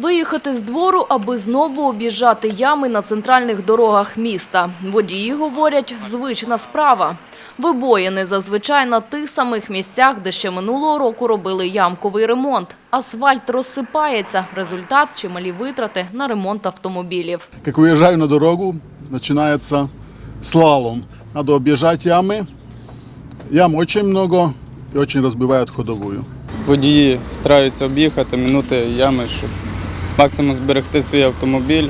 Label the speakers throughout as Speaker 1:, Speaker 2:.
Speaker 1: Виїхати з двору, аби знову об'їжджати ями на центральних дорогах міста. Водії говорять, звична справа. Вибоїни зазвичай на тих самих місцях, де ще минулого року робили ямковий ремонт. Асфальт розсипається. Результат – чималі витрати на ремонт автомобілів.
Speaker 2: Как уезжаю на дорогу, начинается слалом. Надо объезжать ямы. Ям очень много и очень разбивают ходовую.
Speaker 3: Водії стараються об'їхати, минути ями, щоб максимум зберегти свій автомобіль.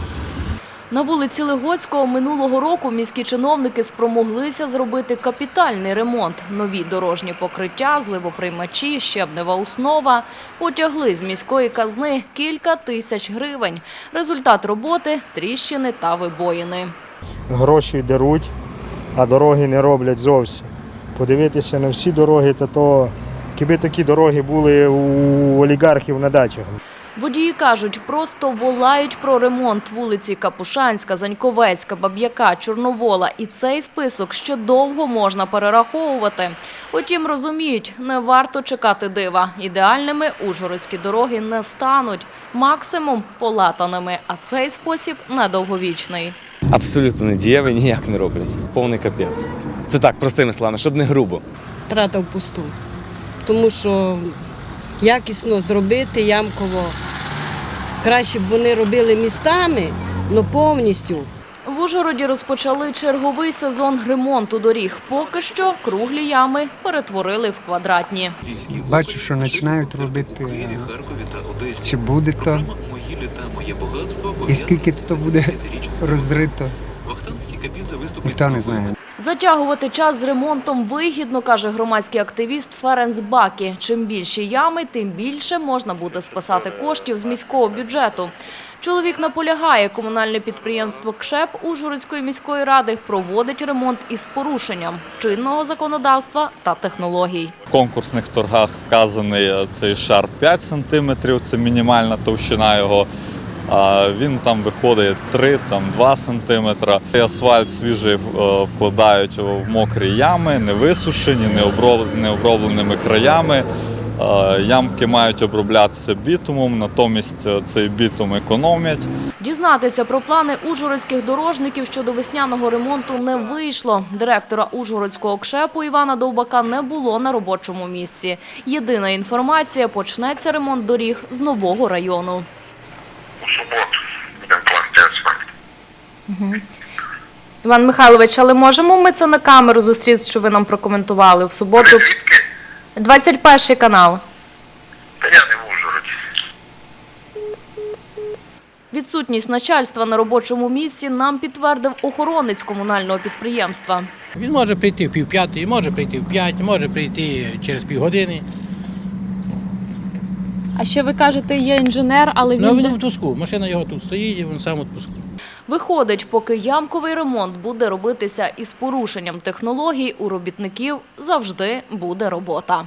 Speaker 1: На вулиці Легоцького минулого року міські чиновники спромоглися зробити капітальний ремонт. Нові дорожні покриття, зливоприймачі, щебнева основа потягли з міської казни кілька тисяч гривень. Результат роботи – тріщини та вибоїни.
Speaker 4: гроші деруть, а дороги не роблять зовсім. Подивитися на всі дороги, та то якби такі дороги були у олігархів на дачах.
Speaker 1: Водії кажуть, просто волають про ремонт вулиці Капушанська, Заньковецька, Баб'яка, Чорновола. І цей список ще довго можна перераховувати. Утім, розуміють, не варто чекати дива. Ідеальними ужгородські дороги не стануть. Максимум – полатаними. А цей спосіб недовговічний.
Speaker 5: абсолютно не дієві, ніяк не роблять. Повний капець. Це так, простими словами, щоб не грубо.
Speaker 6: трата впусту. Тому що якісно зробити ямково. Краще б вони робили містами, але повністю.
Speaker 1: В Ужгороді розпочали черговий сезон ремонту доріг. Поки що круглі ями перетворили в квадратні.
Speaker 7: Бачу, що починають робити. Чи буде то? І скільки то буде розрито? Ніхто не знає.
Speaker 1: Затягувати час з ремонтом вигідно, каже громадський активіст Ференц Бакі. Чим більші ями, тим більше можна буде спасати коштів з міського бюджету. Чоловік наполягає, комунальне підприємство КШЕП Ужгородської міської ради проводить ремонт із порушенням чинного законодавства та технологій.
Speaker 8: В конкурсних торгах вказаний е, цей шар 5 см, це мінімальна товщина його. А він там виходить 3, там 2 см. Асфальт свіжий е, вкладають в мокрі ями, не висушені, з необробленими краями. Е, Ямки мають оброблятися бітумом, натомість е, цей бітум економлять.
Speaker 1: Дізнатися про плани ужгородських дорожників щодо весняного ремонту не вийшло. Директора Ужгородського КШЕПу Івана Довбака не було на робочому місці. Єдина інформація – почнеться ремонт доріг з нового району.
Speaker 9: у суботу будемо класти асфальт.
Speaker 1: Іван Михайлович, але можемо ми це на камеру зустріти, що ви нам прокоментували в суботу?
Speaker 9: Звідки?
Speaker 1: 21 канал.
Speaker 9: Та я не в Ужгороді.
Speaker 1: Відсутність начальства на робочому місці нам підтвердив охоронець комунального підприємства.
Speaker 10: Він може прийти в пів п'ятої, може прийти в п'ять, може прийти через півгодини.
Speaker 1: А ще ви кажете, є інженер, але він.
Speaker 10: Ну, він в відпуску. Машина його тут стоїть, і він сам у відпуску.
Speaker 1: Виходить, поки ямковий ремонт буде робитися із порушенням технологій, у робітників завжди буде робота.